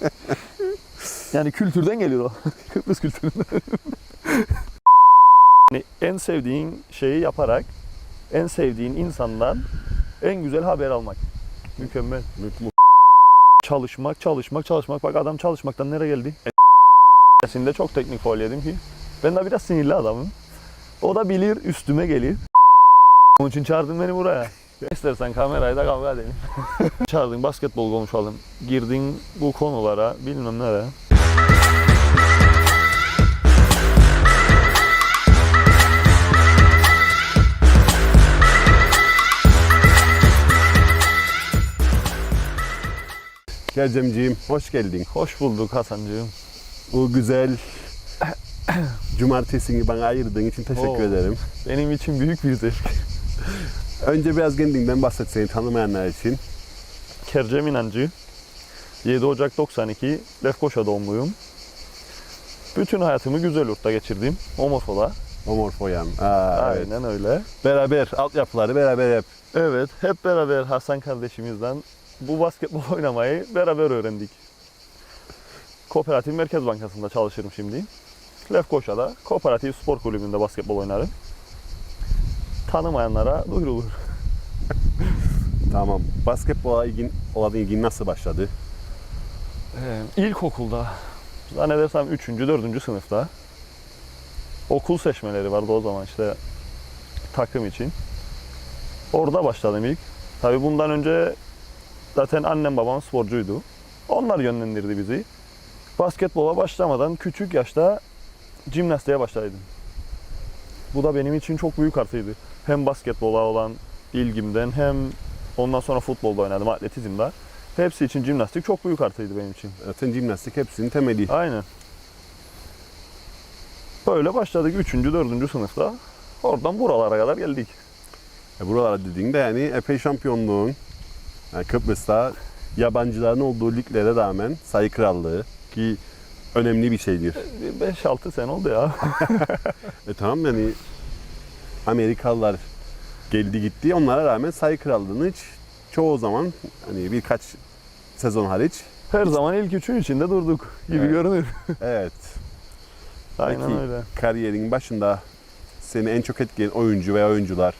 yani kültürden geliyor o. Kıbrıs kültüründen. yani en sevdiğin şeyi yaparak en sevdiğin insandan en güzel haber almak. Mükemmel. Mutlu. Çalışmak, çalışmak, çalışmak. Bak adam çalışmaktan nereye geldi? Şimdi çok teknik faul yedim ki. Ben de biraz sinirli adamım. O da bilir üstüme gelir. Onun için çağırdın beni buraya. İstersen kamerayı da kavga edelim. Çağırdın basketbol konuşalım. Girdin bu konulara bilmem nereye. Gel Cemciğim, hoş geldin. Hoş bulduk Hasancığım. Bu güzel cumartesini bana ayırdığın için teşekkür Oo. ederim. Benim için büyük bir zevk. Önce biraz kendinden bahset seni tanımayanlar için. Kercem İnancı. 7 Ocak 92 Lefkoşa doğumluyum. Bütün hayatımı Güzelurt'ta geçirdim. Omorfo'da. Omorfoyan. Aa, evet. Aynen öyle. Beraber, altyapıları beraber hep. Evet, hep beraber Hasan kardeşimizden bu basketbol oynamayı beraber öğrendik. Kooperatif Merkez Bankası'nda çalışırım şimdi. Lefkoşa'da Kooperatif Spor Kulübü'nde basketbol oynarım. Tanımayanlara duyurulur. Tamam. Basketbola ilgin, olan ilgin nasıl başladı? Ee, ilkokulda, zannedersem 3. 4. sınıfta okul seçmeleri vardı o zaman işte takım için. Orada başladım ilk. Tabii bundan önce zaten annem babam sporcuydu. Onlar yönlendirdi bizi. Basketbola başlamadan küçük yaşta jimnastiğe başladım. Bu da benim için çok büyük artıydı. Hem basketbola olan ilgimden hem ondan sonra futbolda oynadım atletizmde. Hepsi için jimnastik çok büyük artıydı benim için. Zaten jimnastik hepsinin temeli. Aynen. Böyle başladık 3. 4. sınıfta. Oradan buralara kadar geldik. E, buralara dediğinde yani epey şampiyonluğun, yani Kıbrıs'ta yabancıların olduğu liglere rağmen sayı krallığı ki önemli bir şeydir. 5-6 sene oldu ya. E tamam yani Amerikalılar geldi gitti onlara rağmen sayı krallığını hiç çoğu zaman hani birkaç sezon hariç Her zaman ilk üçün içinde durduk gibi Evet. görünür. evet Aynen Peki, öyle. kariyerin başında seni en çok etkileyen oyuncu veya oyuncular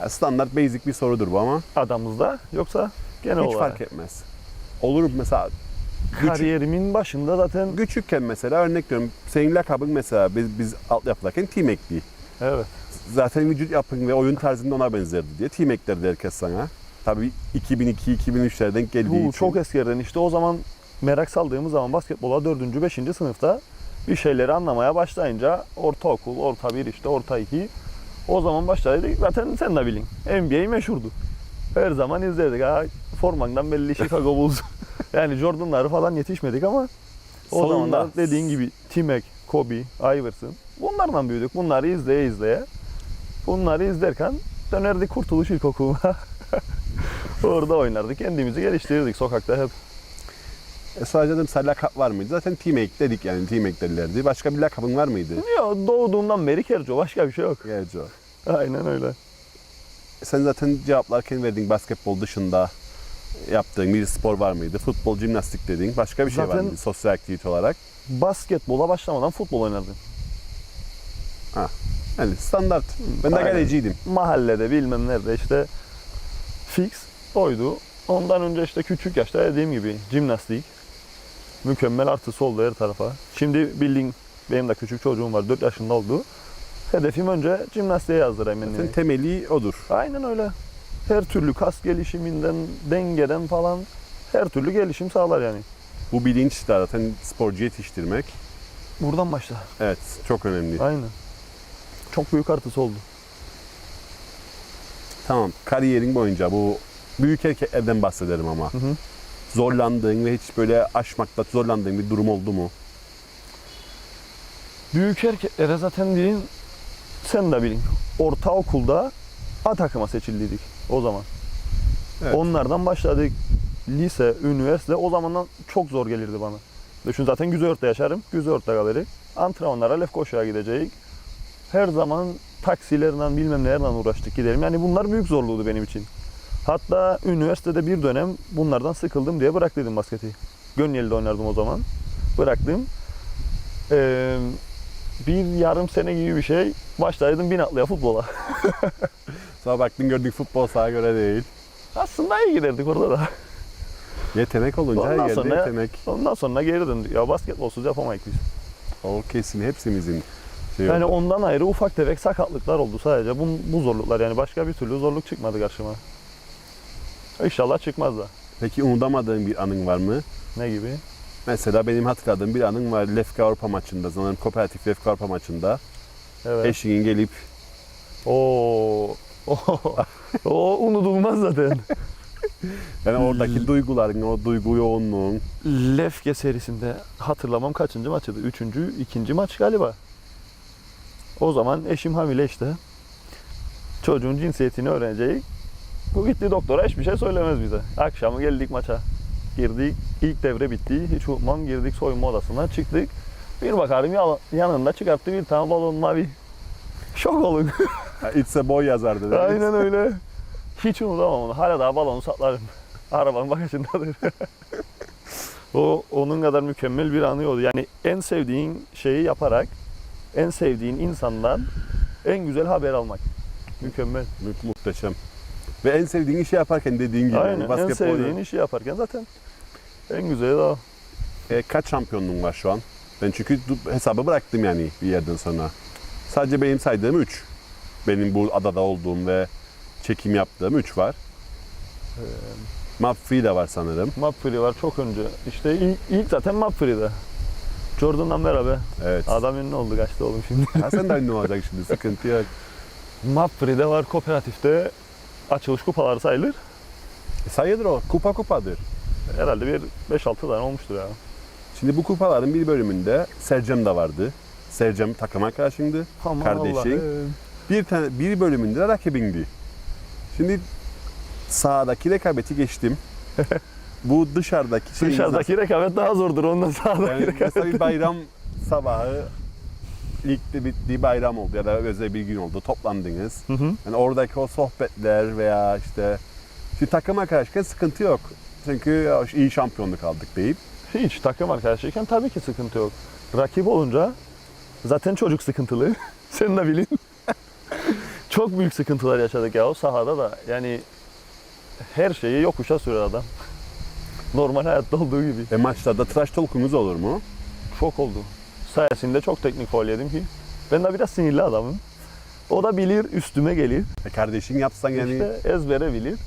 Ya standart basic bir sorudur bu ama Adamızda yoksa genel hiç olarak. fark etmez. Olur mesela Kariyerimin başında zaten küçükken mesela örnek veriyorum senin lakabın mesela biz, biz altyapıdayken Team Ekli. Evet. Zaten vücut yapın ve oyun tarzında ona benzerdi diye Ek derdi herkes sana. Tabii 2002-2003'lerden geldiği Bu için. çok eskilerden işte o zaman merak saldığımız zaman basketbola 4. 5. sınıfta bir şeyleri anlamaya başlayınca ortaokul, orta 1 işte orta 2 o zaman başladık. Zaten sen de bilin. NBA meşhurdu. Her zaman izlerdik. Ha, formandan belli Chicago Bulls. yani Jordan'ları falan yetişmedik ama o zamanlar dediğin gibi Timek, Kobe, Iverson bunlardan büyüdük. Bunları izleye izleye. Bunları izlerken dönerdik Kurtuluş İlkokulu'na. Orada oynardık. Kendimizi geliştirirdik sokakta hep. E, sadece dedim mesela lakap var mıydı? Zaten Team Ek dedik yani Team Ek derlerdi. Başka bir lakabın var mıydı? Ya doğduğumdan beri Kerco. Başka bir şey yok. Gerçi o. Aynen öyle. E, Sen zaten cevaplarken verdiğin basketbol dışında yaptığın bir spor var mıydı? Futbol, jimnastik dedin. Başka bir şey var mıydı sosyal aktivite olarak? Basketbola başlamadan futbol oynardım. Yani standart. Ben de Aynen. galeciydim. Mahallede bilmem nerede işte fix oydu. Ondan önce işte küçük yaşta dediğim gibi jimnastik. Mükemmel artısı oldu her tarafa. Şimdi bildiğin benim de küçük çocuğum var 4 yaşında oldu. Hedefim önce jimnastiğe yazdırayım Zaten temeli odur. Aynen öyle. Her türlü kas gelişiminden, dengeden falan her türlü gelişim sağlar yani. Bu bilinç zaten sporcu yetiştirmek. Buradan başla. Evet çok önemli. Aynen. Çok büyük artısı oldu. Tamam kariyerin boyunca bu büyük erkeklerden bahsederim ama. Hı hı. Zorlandığın ve hiç böyle aşmakta zorlandığın bir durum oldu mu? Büyük erkeklere zaten deyin sen de bilin. Ortaokulda A takıma seçildiydik o zaman. Evet. Onlardan başladık. Lise, üniversite o zamandan çok zor gelirdi bana. Düşün zaten Güzört'te yaşarım. Güzört'te kalırız. Antrenmanlara Lefkoşa'ya gideceğiz. Her zaman taksilerle bilmem nelerle uğraştık gidelim. Yani bunlar büyük zorluğuydu benim için. Hatta üniversitede bir dönem bunlardan sıkıldım diye bıraktıydım basketi. Gönyeli'de oynardım o zaman. Bıraktım. Ee, bir yarım sene gibi bir şey başlaydım bin atlıya futbola. Sonra baktın gördük futbol sana göre değil. Aslında iyi giderdik orada da. Yetenek olunca her Ondan yerde sonra- yetenek. Ondan sonra geri döndük. Ya basketbolsuz yapamayız biz. O kesin hepsimizin şey Yani oldu. ondan ayrı ufak tefek sakatlıklar oldu sadece. Bu, bu zorluklar yani başka bir türlü zorluk çıkmadı karşıma. İnşallah çıkmaz da. Peki unutamadığın bir anın var mı? Ne gibi? Mesela benim hatırladığım bir anım var Lefka Avrupa maçında. Sanırım Kooperatif Lefka Avrupa maçında. Evet. Eşinin gelip Oo. Oo. o unutulmaz zaten. yani oradaki duyguların, o duygu yoğunluğun. Lefke serisinde hatırlamam kaçıncı maçıydı? Üçüncü, ikinci maç galiba. O zaman eşim hamile işte. Çocuğun cinsiyetini öğrenecek. Bu gitti doktora hiçbir şey söylemez bize. Akşamı geldik maça. Girdik, ilk devre bitti. Hiç unutmam girdik soyunma odasına çıktık. Bir bakarım ya- yanında çıkarttı bir tane balon mavi. Şok olun. It's a boy yazardı. değil? Aynen öyle. Hiç unutamam onu. Hala daha balonu saklarım. Arabanın bagajındadır. o onun kadar mükemmel bir anı oldu. Yani en sevdiğin şeyi yaparak en sevdiğin insandan en güzel haber almak. Mükemmel. Mu- Muhteşem. Ve en sevdiğin işi yaparken dediğin gibi. Aynen. En basketbol sevdiğin işi yaparken zaten en güzeli o. E, kaç şampiyonluğun var şu an? Ben çünkü hesabı bıraktım yani bir yerden sonra. Sadece benim saydığım 3. Benim bu adada olduğum ve çekim yaptığım 3 var. Ee, Map Free de var sanırım. Mapfree var çok önce. İşte ilk, ilk zaten Mapfree'de. Jordan'dan beraber. Evet. Adam ünlü oldu kaçtı oğlum şimdi. Ha, sen de ünlü olacak şimdi sıkıntı yok. Mapfree'de var kooperatifte açılış kupaları sayılır. E, sayılır o. Kupa kupadır. Herhalde bir 5-6 tane olmuştur ya. Şimdi bu kupaların bir bölümünde Sercem de vardı. Sercem takım arkadaşımdı. Aman Kardeşin. Allah'ım. Bir tane bir bölümünde de rakibindi. Şimdi sahadaki rekabeti geçtim. bu dışarıdaki Dışarıdaki rekabet daha zordur ondan sahadaki Yani rekabet. mesela bir bayram sabahı ligde bittiği bayram oldu ya da özel bir gün oldu. Toplandınız. Hı hı. Yani oradaki o sohbetler veya işte şimdi takım arkadaşken sıkıntı yok. Çünkü iyi şampiyonluk aldık deyip Hiç takım arkadaşıyken tabii ki sıkıntı yok. Rakip olunca zaten çocuk sıkıntılı. Sen de bilin. Çok büyük sıkıntılar yaşadık ya o sahada da. Yani her şeyi yokuşa sürer adam. Normal hayatta olduğu gibi. e, maçlarda tıraş talkumuz olur mu? Çok oldu. Sayesinde çok teknik faul yedim ki. Ben de biraz sinirli adamım. O da bilir, üstüme gelir. E, kardeşin yapsan yani İşte ezbere bilir.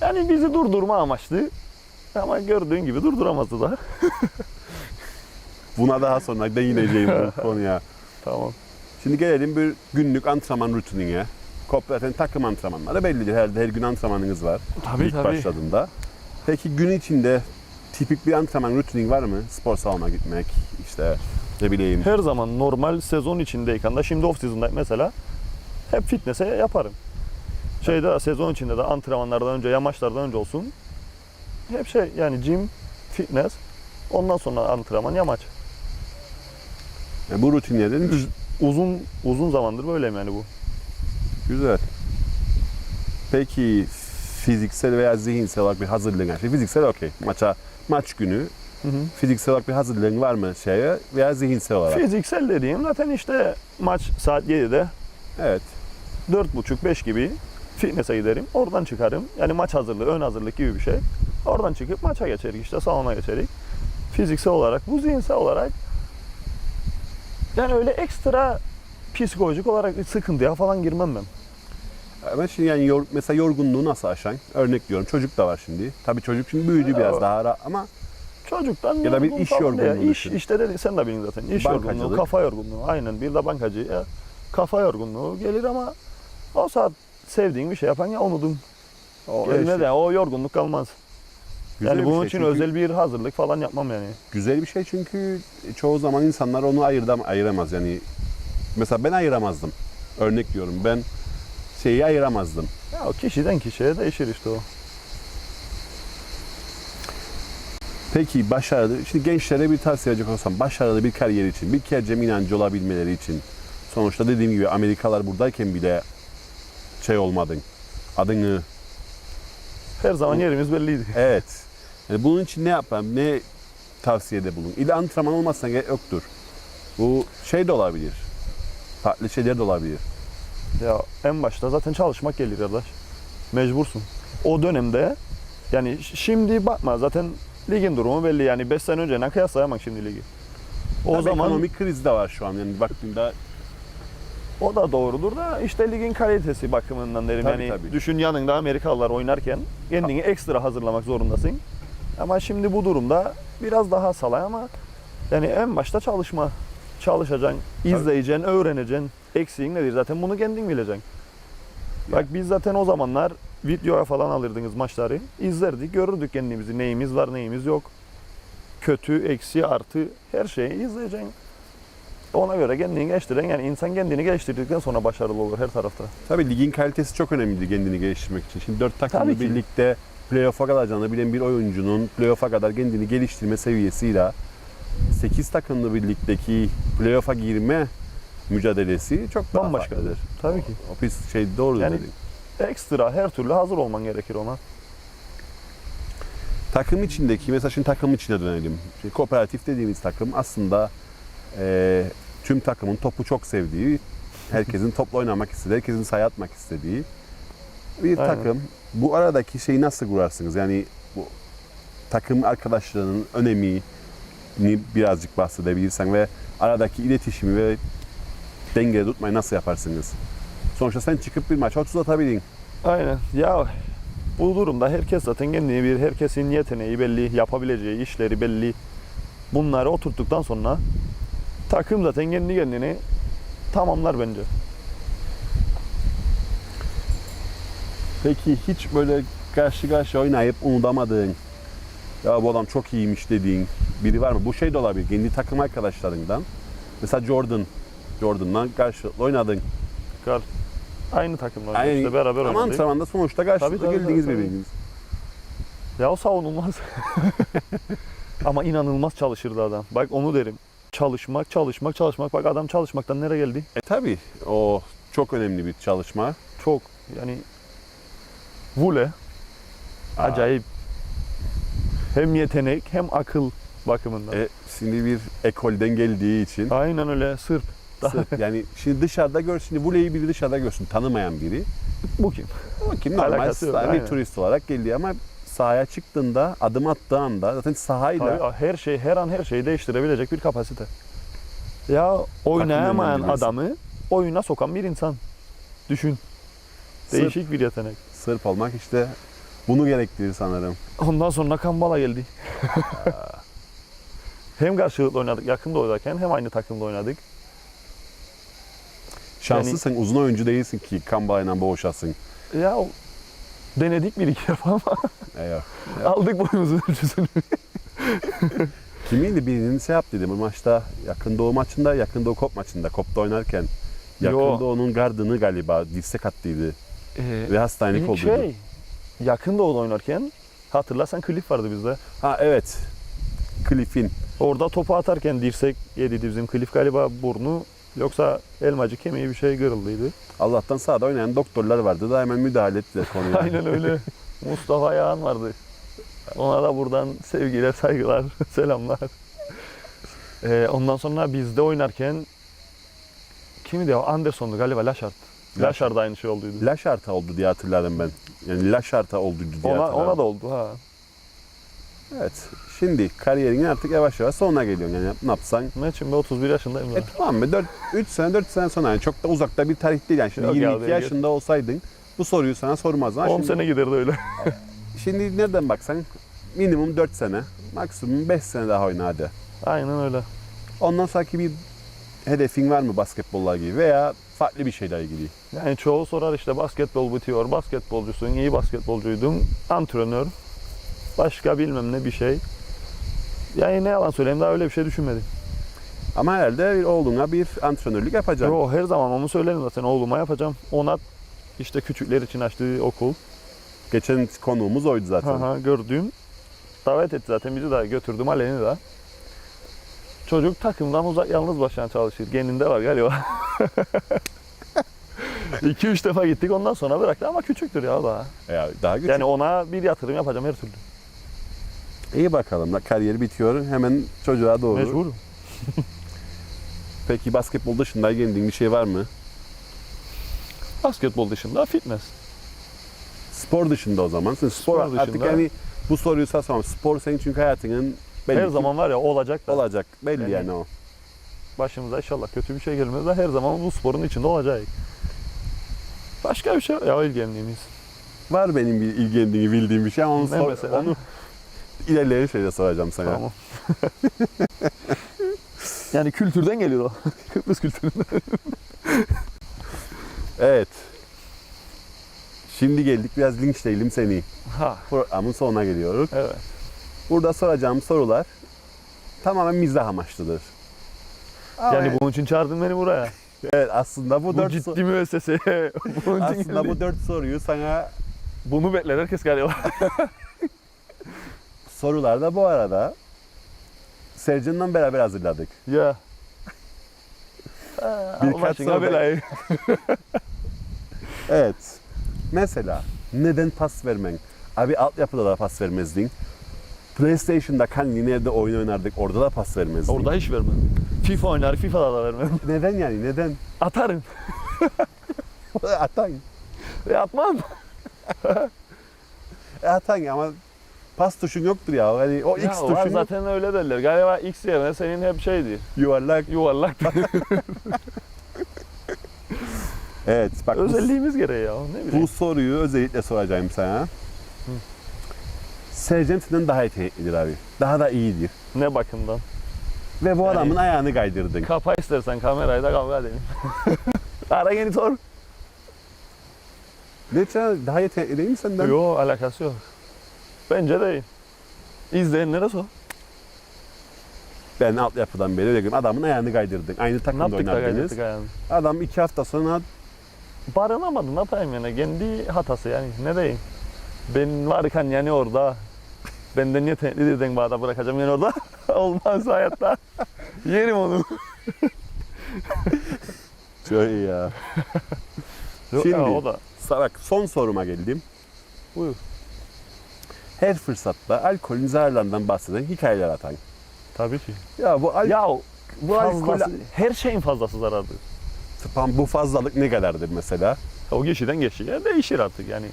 Yani bizi durdurma amaçlı. Ama gördüğün gibi durduramazdı da. buna daha sonra değineceğim bu konuya. Tamam. Şimdi gelelim bir günlük antrenman rutinine. Kooperatif takım antrenmanları bellidir. Her, her gün antrenmanınız var. Tabii ilk başladığında. Peki gün içinde tipik bir antrenman rutinin var mı? Spor salonuna gitmek, işte ne bileyim. Her zaman normal sezon içindeyken de şimdi off season'dayım mesela hep fitness'e yaparım. Şeyde de, sezon içinde de antrenmanlardan önce, yamaçlardan önce olsun. Hep şey yani gym, fitness, ondan sonra antrenman, yamaç. Yani bu rutinlerin Üz- Uzun uzun zamandır böyleyim yani bu. güzel. Peki fiziksel veya zihinsel olarak bir hazırlığın, yani fiziksel okey. Maça maç günü fiziksel olarak bir hazırlığın var mı şeye veya zihinsel olarak? Fiziksel dediğim zaten işte maç saat 7'de Evet. 4.30-5 gibi fitness'e giderim. Oradan çıkarım. Yani maç hazırlığı, ön hazırlık gibi bir şey. Oradan çıkıp maça geçerik işte salona geçerik. Fiziksel olarak, bu zihinsel olarak yani öyle ekstra psikolojik olarak bir sıkıntıya falan girmem ben. Ama şimdi yani yor- mesela yorgunluğu nasıl aşan? Örnek diyorum çocuk da var şimdi. Tabii çocuk şimdi büyüdü biraz Evet. daha ara- ama Çocuktan Ya da bir iş yorgunluğu değil. İş, işte dedi, sen de bilin zaten. İş yorgunluğu, kafa yorgunluğu. Aynen bir de bankacı. Ya, kafa yorgunluğu gelir ama o saat sevdiğin bir şey yapan ya unudun. o şey- de o yorgunluk kalmaz. güzel yani bunun şey için çünkü- özel bir hazırlık falan yapmam yani. Güzel bir şey çünkü çoğu zaman insanlar onu ayırdam, ayıramaz yani. Mesela ben ayıramazdım. Örnek diyorum ben şeyi ayıramazdım. Ya o kişiden kişiye değişir işte o. Peki başarılı, şimdi gençlere bir tavsiye verecek olsam başarılı bir kariyer için, bir kercem inancı olabilmeleri için sonuçta dediğim gibi Amerikalılar buradayken bile şey olmadın. Adını Her zaman yerimiz belliydi. evet Yani bunun için ne yapmam, ne tavsiyede bulun. İlla antrenman olmazsa gerek yoktur. Bu şey de olabilir. Farklı şeyler de olabilir. Ya en başta zaten çalışmak gelir kardeş. Mecbursun. O dönemde yani şimdi bakma zaten ligin durumu belli yani 5 sene önce ne kıyaslayamam şimdi ligi. O Tabii zaman ekonomik kriz de var şu an. Yani baktığında o da doğrudur da işte ligin kalitesi bakımından derim. Tabii, yani tabii. düşün yanında Amerikalılar oynarken kendini ekstra hazırlamak zorundasın. Ama şimdi bu durumda biraz daha salay ama yani en başta çalışma. Çalışacaksın, izleyeceksin, öğreneceksin. Eksiğin nedir zaten bunu kendin bileceksin. Bak biz zaten o zamanlar videoya falan alırdınız maçları. izlerdik, görürdük kendimizi. Neyimiz var, neyimiz yok. Kötü, eksi, artı her şeyi izleyeceksin. Ona göre kendini geliştiren yani insan kendini geliştirdikten sonra başarılı olur her tarafta. tabii ligin kalitesi çok önemli kendini geliştirmek için. Şimdi dört Tabii ki. birlikte playoff'a kalacağını bilen bir oyuncunun playoff'a kadar kendini geliştirme seviyesiyle 8 takımlı birlikteki playoff'a girme mücadelesi çok daha Bambaşkadır. farklıdır. Tabii ki. O pis şey doğru Yani- dedin. Ekstra her türlü hazır olman gerekir ona. Takım içindeki, mesela şimdi takım içine dönelim. Şimdi kooperatif dediğimiz takım aslında eee, tüm takımın topu çok sevdiği, herkesin topla oynamak istediği, herkesin sayı atmak istediği bir Aynen. takım. Bu aradaki şeyi nasıl kurarsınız? Yani bu takım arkadaşlarının önemini birazcık bahsedebilirsen ve aradaki iletişimi ve dengede tutmayı nasıl yaparsınız? Sonuçta sen çıkıp bir maça 30 atabilin. Aynen. Ya bu durumda herkes zaten kendini bir, herkesin yeteneği belli, yapabileceği işleri belli. Bunları oturttuktan sonra takım zaten kendi kendini tamamlar bence. Peki hiç böyle karşı karşıya oynayıp unutamadığın, ya bu adam çok iyiymiş dediğin biri var mı? Bu şey de olabilir, kendi takım arkadaşlarından. Mesela Jordan, Jordan'la karşılıklı oynadın. Kar aynı takımlar Aynı- işte beraber Ama oynadık. antrenmanda sonuçta karşılıklı Tabii, tabii, geldiniz tabii, tabii. birbiriniz. Ya o savunulmaz. Ama inanılmaz çalışırdı adam. Bak onu derim. Çalışmak, çalışmak, çalışmak. Bak adam çalışmaktan nereye geldi? E tabi o çok önemli bir çalışma. Çok yani vule Aa, acayip. Hem yetenek hem akıl bakımından. E, şimdi bir ekolden geldiği için Aynen öyle Sırp. sırf- yani şimdi dışarıda gör, şimdi voleyi biri dışarıda görsün tanımayan biri. Bu kim? O kim normal bir turist olarak geliyor ama sahaya çıktığında adım attığı anda zaten sahayla Tabii her şey her an her şeyi değiştirebilecek bir kapasite. Ya oynayamayan adamı oyuna sokan bir insan. Düşün. Sırp. Değişik bir yetenek. Sırp olmak işte bunu gerektirir sanırım. Ondan sonra Kambala geldi. hem karşılıklı oynadık, yakında oynarken hem aynı takımda oynadık. Şanslısın uzun oyuncu değilsin ki Kambala'yla boğuşasın. Ya o- denedik bir iki defa ama Eyvah. aldık boyumuzun ölçüsünü. Kimindi birinin şey yaptıydı bu maçta yakın doğu maçında yakın doğu kop maçında kopta oynarken yakın Yo. doğunun gardını galiba dirsek attıydı Ee, ve hastanelik olduydu. şey, yakın doğuda oynarken hatırlarsan klip vardı bizde. Ha evet. Cliff'in Orada topu atarken dirsek yediydi bizim klif galiba burnu yoksa elmacık kemiği bir şey kırıldıydı. Allah'tan sahada oynayan doktorlar vardı da hemen müdahale ettiler konuya. Aynen öyle. Mustafa Yağan vardı. Ona da buradan sevgiler, saygılar, selamlar. Ee, ondan sonra bizde oynarken kimdi o? Anderson'du galiba Laşart. Laşart. Da aynı şey olduydu. Laşarta oldu diye hatırladım ben. Yani Laşarta oldu diye Ona, hatırladım. ona da oldu ha. Evet. Şimdi kariyerin artık yavaş yavaş sonuna geliyorsun. Yani ne yapsan Ne için be 31 yaşındayım E ben. tamam be 4, 3 sene 4 sene sonra yani çok da uzakta bir tarih değil yani. Şimdi Yok ya, 22 değil, yaşında olsaydın bu soruyu sana sormazdım. Ha 10 Şimdi, sene giderdi öyle. şimdi nereden baksan minimum 4 sene maksimum 5 sene daha oyna hadi. Aynen öyle. Ondan sonraki bir hedefin var mı basketbolla ilgili veya farklı bir şeyle ilgili? Yani çoğu sorar işte basketbol bitiyor, basketbolcusun, iyi basketbolcuydum, antrenör, başka bilmem ne bir şey. Yani ne yalan söyleyeyim daha öyle bir şey düşünmedim. Ama herhalde bir oğluna bir antrenörlük yapacaksın. Yo, her zaman onu söylerim zaten oğluma yapacağım. Ona işte küçükler için açtığı okul. Geçen konuğumuz oydu zaten. Ha ha, gördüğüm. Davet etti zaten bizi de götürdüm Alen'i de. Çocuk takımdan uzak yalnız başına çalışır. Kendinde var galiba. 2-3 defa gittik ondan sonra bıraktı ama küçüktür ya daha. Ya daha küçük. Yani ona bir yatırım yapacağım her türlü. İyi bakalım. Kariyer bitiyor. Hemen çocuğa doğru. Mecbur. Peki basketbol dışında ilgilendiğin bir şey var mı? Basketbol dışında fitness. Spor dışında o zaman. Sen spor, Spor artık dışında- yani bu soruyu sorsam spor senin çünkü hayatının belli her zaman var ya olacak da. olacak. Belli yani, Yani- o. Başımıza inşallah kötü bir şey gelmez de her zaman bu sporun içinde olacak. Başka bir şey ya ilgilendiğimiz. Var benim bir ilgilendiğini bildiğim bir şey ama onu, sor- mesela? onu ilerleyen şeyde soracağım sana. Tamam. yani kültürden geliyor o. Kıbrıs kültüründen. Evet. Şimdi geldik biraz linçleyelim seni. Ha, Programın sonuna geliyoruz. evet. Burada soracağım sorular tamamen mizah amaçlıdır. Ama Yani bunun için çağırdın beni buraya. evet aslında bu, Bu dört ciddi so- müessese. aslında bu dört soruyu sana Bunu bekler herkes galiba. Sorularda bu arada Sercan'la beraber hazırladık. ya. Birkaç soru. Evet. Mesela neden pas vermen? Abi altyapıda da pas vermezdin. PlayStation'da kan nerede oyun oynardık orada da pas vermezdin. Orada hiç vermem. FIFA oynar, FIFA'da da vermem. Neden yani neden? Atarım. Atan. E atan ama pas tuşun yoktur ya. Hani o Ya X tuşun yok. zaten öyle derler. Galiba X yerine senin hep şeydi. yuvarlak. Yuvarlak. Evet bak bu, Özelliğimiz gereği ya. Ne bileyim. bu soruyu özellikle soracağım sana. Sercan senden daha yeteneklidir abi. Daha da iyidir. Ne bakımdan. Ve bu Yani- adamın ayağını kaydırdın. Kapa istersen kamerayı da kavga edelim. Ara yeni sor. Ne daha yetenekli değil mi senden? Yok alakası yok. Bence değil. İzleyenlere sor. Ben altyapıdan beri öyle. Adamın ayağını kaydırdın. Aynı Ne takımda yaptık da oynardınız. kaybettik ayağını. Adam iki hafta sonra Barınamadı ne yapayım yani. Kendi hatası yani. Ne diyeyim. Ben varken yani orada. Benden yetenekli dedin bağda bırakacağım yani orada. Olmaz hayatta. Yerim onu. Çok iyi ya. Yok Şimdi- ya, o da. Bak son soruma geldim. Buyur. Her fırsatta alkolün zararlarından bahseden hikayeler atan. Tabii ki. Ya bu al Ya bu alkol fazlası, her şeyin fazlası zarardır. Tamam, bu fazlalık ne kadardır mesela? O kişiden kişiye değişir artık yani.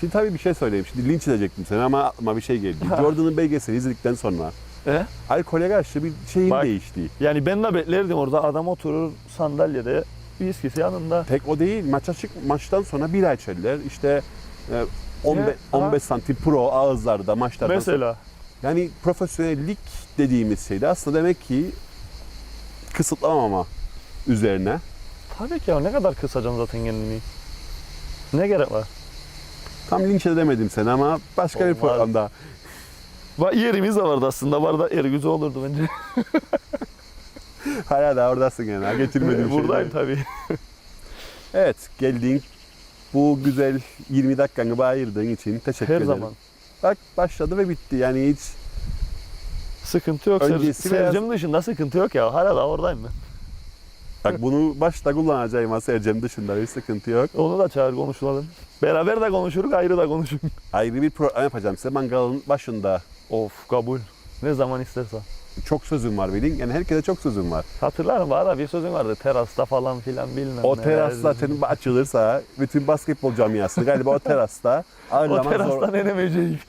Şimdi tabii bir şey söyleyeyim. Şimdi linç edecektim seni ama aklıma bir şey geldi. Jordan'ın belgeselini izledikten sonra E? alkole karşı bir şeyin Bak. değişti. Yani ben de beklerdim orada adam oturur sandalyede viskisi yanında. Tek o değil. Maça çık maçtan sonra bir içerler. İşte e, 15, Ne? 15 santim pro ağızlarda maçlardan sonra- Mesela Yani profesyonellik dediğimiz şeyde aslında demek ki kısıtlamama üzerine. tabii ki ya ne kadar kısacaksın zaten kendini. Ne gerek var? Tam linç edemedim seni ama başka bir Olmaz. programda. Va yerimiz de vardı aslında. Var da yer güzel olurdu bence. Hala da oradasın ha, Getirmedim Buradayım şeyleri. tabii. Evet geldiğin bu güzel 20 dakikanı ayırdığın için teşekkür Her ederim. zaman. Bak başladı ve bitti. Yani hiç Sıkıntı yok. Öncesi Ser, biraz- Sercem dışında sıkıntı yok ya. Hala da oradayım ben. bak bunu başta kullanacağım ha Sercem dışında bir sıkıntı yok. Onu da çağır konuşalım. Beraber de konuşuruz, ayrı da konuşuruz. Ayrı bir program yapacağım size mangalın başında. of kabul. Ne zaman istersen. Çok sözüm var benim. Yani herkese çok sözüm var. Hatırlarım bana bir sözün vardı. Terasta falan filan bilmem O neler. teras zaten açılırsa bütün basketbol camiası galiba o terasta O ağırlamak zor. inemeyeceğim.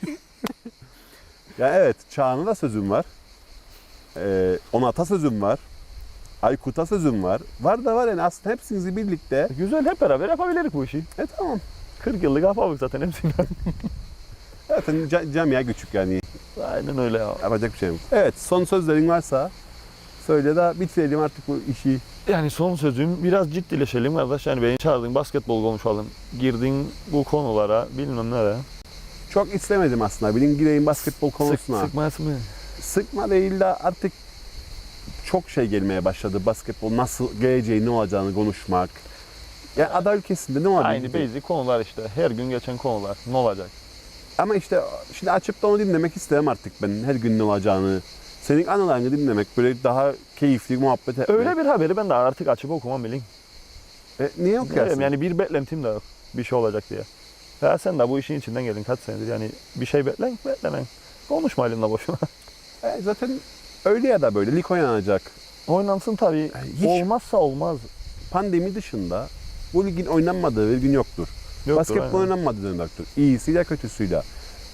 Yani evet Çağan'a da sözüm var. Ee, Onat'a sözüm var. Aykut'a sözüm var. Var da var yani aslında hepsinizi birlikte. Güzel hep beraber yapabiliriz bu işi. E tamam. 40 yıllık yapamadık zaten hepsini. Zaten ca- camia küçük yani. Aynen öyle ya. Yapacak bir şey yok. Evet son sözlerin varsa söyle de bitirelim artık bu işi. Yani son sözüm biraz ciddileşelim kardeş. Yani beni çağırdın basketbol konuşalım. Girdin bu konulara bilmem nereye. Çok istemedim aslında. Benim gireyim basketbol Sık, konusuna. sıkmaz mı? Sıkma değil de artık çok şey gelmeye başladı. Basketbol nasıl geleceği ne olacağını konuşmak. Ya ada ülkesinde ne olacak? Aynı basic konular işte. Her gün geçen konular. Ne olacak? Ama işte şimdi açıp da onu dinlemek istemem artık ben her gün ne olacağını. Senin anılarını dinlemek böyle daha keyifli muhabbet etmek. Öyle bir haberi ben de artık açıp okumam bilin. E, niye okuyorsun? Yani bir beklentim de yok. Bir şey olacak diye. Ya sen de bu işin içinden geldin kaç senedir yani bir şey beklen beklemen. Konuşma elimle boşuna. E, zaten öyle ya da böyle lig oynanacak. Oynansın tabii. hiç- Olmazsa olmaz. Pandemi dışında bu ligin oynanmadığı bir gün yoktur. Yoktur, Basketbol aynen. oynanmadığı dönem yoktur. İyisiyle kötüsüyle.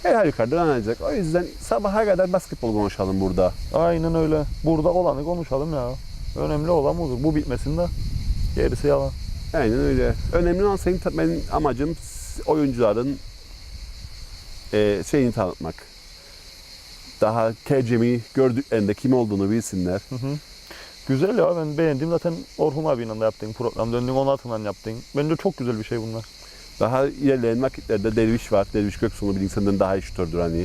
Her halükarda oynanacak. O yüzden sabaha kadar basketbol konuşalım burada. Aynen öyle. Burada olanı konuşalım ya. Önemli olan budur. Bu bitmesin de gerisi yalan. Aynen öyle. Önemli olan senin benim amacım oyuncuların e, şeyini tanıtmak. Daha tercemi gördüklerinde kim olduğunu bilsinler. Hı hı. Güzel ya ben beğendim zaten Orhun abiyle de yaptığın program. Döndüğün onu atından yaptın. Bence çok güzel bir şey bunlar. Daha ilerleyen vakitlerde Derviş var. Derviş Göksu'nu bilin senden daha iyi şutördür hani.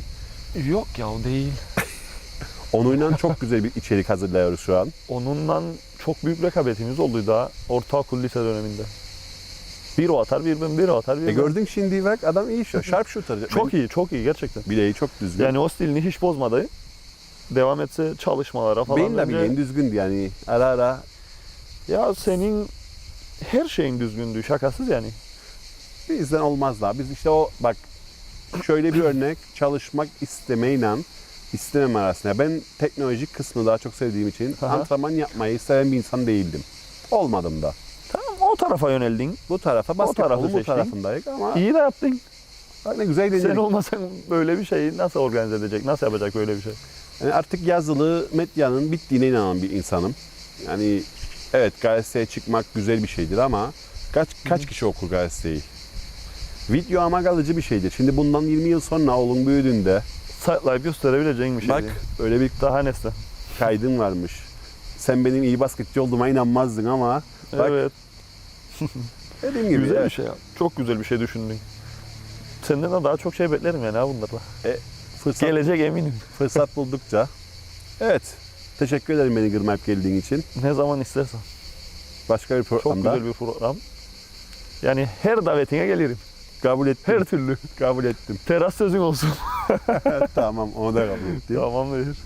Yok ya o değil. Onunla çok güzel bir içerik hazırlıyoruz şu an. Onunla çok büyük rekabetimiz oldu daha ortaokul lise döneminde. Bir o atar bir ben, bir o atar bir E ben. gördün şimdi bak adam iyi şu. Sharp shooter. Çok iyi, çok iyi gerçekten. Bileği çok düzgün. Yani o stilini hiç bozmadı. Devam etse çalışmalara falan. Benim de bileğin düzgündü yani. Ara ara Ya senin her şeyin düzgündü, şakasız yani. Bizden olmaz daha. Biz işte o bak şöyle bir örnek çalışmak istemeyle istemem arasında. Ben teknolojik kısmını daha çok sevdiğim için Aha. antrenman yapmayı seven bir insan değildim. Olmadım da. Tamam o tarafa yöneldin. Bu tarafa basketbolun bu seçtin. tarafındayız ama İyi de yaptın. bak ne güzel Sen denedik. olmasan böyle bir şeyi nasıl organize edecek, nasıl yapacak böyle bir şey? Yani artık yazılı medyanın bittiğine inanan bir insanım. Yani evet gazeteye çıkmak güzel bir şeydir ama kaç kaç kişi okur gazeteyi? Video ama kalıcı bir şeydir. Şimdi bundan 20 yıl sonra oğlun büyüdüğünde Sayıklayıp gösterebileceğin bir şey bak değil. öyle bir Daha neyse. kaydın varmış. Sen benim iyi basketçi olduğuma inanmazdın ama bak Evet, dediğim gibi güzel evet, bir şey ya. Çok güzel bir şey düşündün. Senden de daha çok şey beklerim yani ha bunlarla. fırsat, Gelecek eminim. fırsat buldukça. Evet. Teşekkür ederim beni kırmayıp geldiğin için. Ne zaman istersen. Başka bir Çok programda güzel bir program. Yani her davetine gelirim. Kabul ettim. Her türlü. kabul ettim. Teras sözün olsun. tamam onu da kabul ettim. Tamamdır.